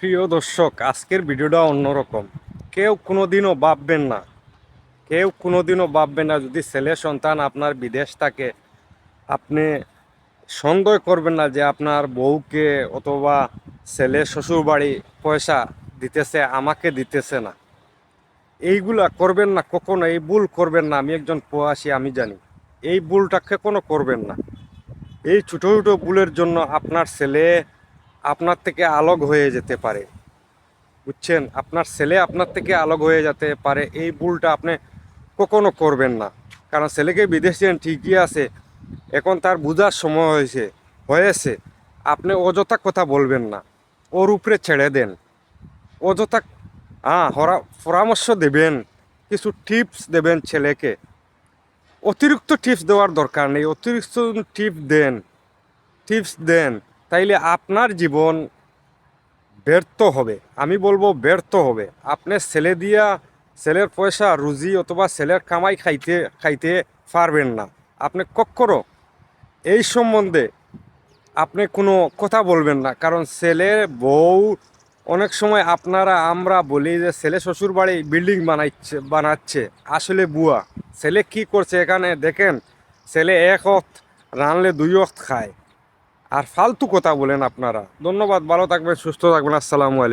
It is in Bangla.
প্রিয় দর্শক, আজকের ভিডিওটা অন্যরকম। কেউ কোনোদিনও ভাববেন না, কেউ কোনোদিনও ভাববেন না যদি ছেলে সন্তান আপনার বিদেশ থাকে, আপনি সন্দেহ করবেন না যে আপনার বউকে অথবা ছেলে শ্বশুর বাড়ি পয়সা দিতেছে, আমাকে দিতেছে না। এইগুলা করবেন না, কখনো এই ভুল করবেন না, আমি একজন প্রবাসী, আমি জানি। এই ভুলটাকে কোনো করবেন না। এই ছোটো ছোটো ভুলের জন্য আপনার ছেলে আপনার থেকে আলোক হয়ে যেতে পারে। বুঝছেন? আপনার ছেলে আপনার থেকে আলোক হয়ে যেতে পারে। এই ভুলটা আপনি কখনো করবেন না। কারণ ছেলেকে বিদেশ দিন ঠিকই আছে। এখন তার বোঝার সময় হয়েছে হয়েছে। আপনি অযথা কথা বলবেন না। ওর উপরে ছেড়ে দেন। অযথা হ্যাঁ হরা, পরামর্শ দেবেন। কিছু টিপস দেবেন ছেলেকে। অতিরিক্ত টিপস দেওয়ার দরকার নেই। অতিরিক্ত টিপস দেন। টিপস দেন। তাইলে আপনার জীবন ব্যর্থ হবে। আমি বলব ব্যর্থ হবে। আপনি ছেলে দিয়া ছেলের পয়সা, রুজি অথবা ছেলের কামাই খাইতে খাইতে পারবেন না। আপনি কখনো এই সম্বন্ধে আপনি কোনো কথা বলবেন না। কারণ ছেলের বউ, অনেক সময় আপনারা, আমরা বলি যে ছেলে শ্বশুর বাড়ি বিল্ডিং বানাইছে, বানাচ্ছে। আসলে বুয়া, ছেলে কি করছে এখানে দেখেন, ছেলে এক অর্থ রানলে দুই অর্থ খায়। আর ফালতু কথা বলেন আপনারা। ধন্যবাদ ভালো থাকবেন সুস্থ থাকবেন আসসালামু আলাইকুম।